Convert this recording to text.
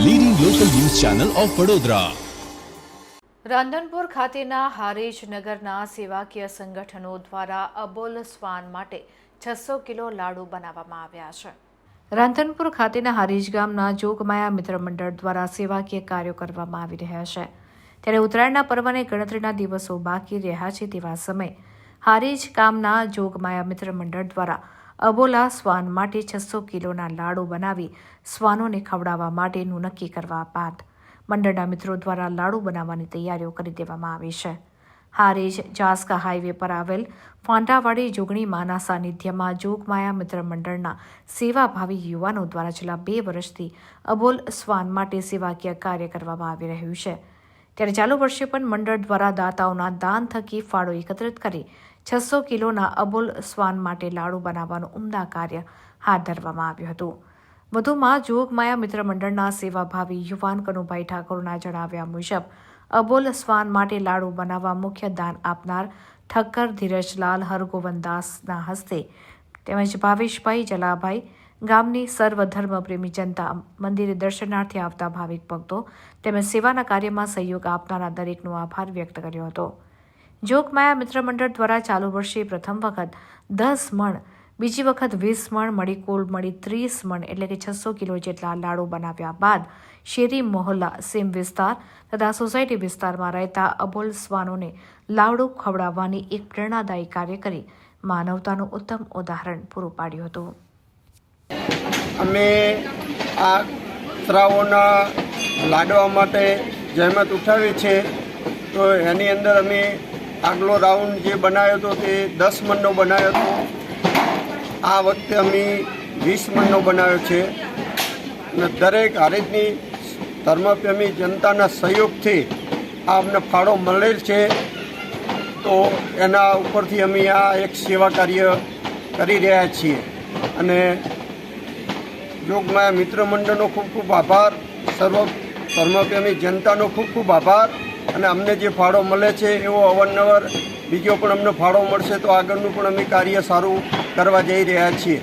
Channel of Vadodara Radhanpur ખાતેના હારીજ નગરના સેવાકીય સંગઠનો દ્વારા અબોલ સ્વાન માટે છસો કિલો લાડુ બનાવવામાં આવ્યા છે. રાંધનપુર ખાતેના હારીજ ગામના જોગમાયા મિત્ર મંડળ દ્વારા સેવાકીય કાર્યો કરવામાં આવી રહ્યા છે. ત્યારે ઉત્તરાયણના પર્વને ગણતરીના દિવસો બાકી રહ્યા છે તેવા સમયે હારીજ ગામના જોગમાયા મિત્ર મંડળ દ્વારા અબોલા શ્વાન માટે છસો કિલોના લાડુ બનાવી શ્વાનોને ખવડાવવા માટેનું નક્કી કરવા બાદ મંડળના મિત્રો દ્વારા લાડુ બનાવવાની તૈયારીઓ કરી દેવામાં આવી છે. હારેજ જાસ્કા હાઈવે પર આવેલ ફાંટાવાડી જોગણીમાના સાનિધ્યમાં જોગમાયા મિત્ર મંડળના સેવાભાવી યુવાનો દ્વારા છેલ્લા બે વર્ષથી અબોલ શ્વાન માટે સેવાકીય કાર્ય કરવામાં આવી રહ્યું છે. ત્યારે ચાલુ વર્ષે પણ મંડળ દ્વારા દાતાઓના દાન થકી ફાળો એકત્રિત કરી છસો કિલોના અબોલ શ્વાન માટે લાડુ બનાવવાનું ઉમદા કાર્ય હાથ ધરવામાં આવ્યું હતું. વધુમાં જોગમાયા મિત્ર મંડળના સેવાભાવી યુવાન કનુભાઈ ઠાકોરના જણાવ્યા મુજબ, અબોલ શ્વાન માટે લાડુ બનાવવા મુખ્ય દાન આપનાર ઠક્કર ધીરજલાલ હરગોવનદાસના હસ્તે તેમજ ભાવેશભાઈ જલાભાઈ ગામની સર્વધર્મ પ્રેમી જનતા મંદિરે દર્શનાર્થે આવતા ભાવિક ભક્તો તેમજ સેવાના કાર્યમાં સહયોગ આપનારા દરેકનો આભાર વ્યક્ત કર્યો હતો. જોગમાયા મિત્ર મંડળ દ્વારા ચાલુ વર્ષે પ્રથમ વખત દસ મણ, બીજી વખત વીસ મણ, મળી કુલ મળી ત્રીસ મણ એટલે કે છસો કિલો જેટલા લાડુ બનાવ્યા બાદ શેરી, મોહલ્લા, સીમ વિસ્તાર તથા સોસાયટી વિસ્તારમાં રહેતા અબોલ શ્વાનોને લાડુ ખવડાવવાની એક પ્રેરણાદાયી કાર્ય કરી માનવતાનું ઉત્તમ ઉદાહરણ પૂરું પાડ્યું હતું. અમે આ શ્રાવોના લાડવા માટે જહેમત ઉઠાવી છે. તો એની અંદર અમે આગલો રાઉન્ડ જે બનાવ્યો હતો તે દસ મણનો બનાવ્યો હતો. આ વખતે અમે વીસ મણનો બનાવ્યો છે. અને દરેક હારીજની ધર્મપ્રેમી જનતાના સહયોગથી આ અમને ફાળો મળેલ છે. તો એના ઉપરથી અમે આ એક સેવા કાર્ય કરી રહ્યા છીએ. અને યોગમાયા મિત્ર મંડળનો ખૂબ ખૂબ આભાર. સર્વ ધર્મપ્રેમી જનતાનો ખૂબ ખૂબ આભાર. અને અમને જે ફાળો મળે છે એવો અવારનવાર બીજો પણ અમને ફાળો મળશે તો આગળનું પણ અમે કાર્ય સારું કરવા જઈ રહ્યા છીએ.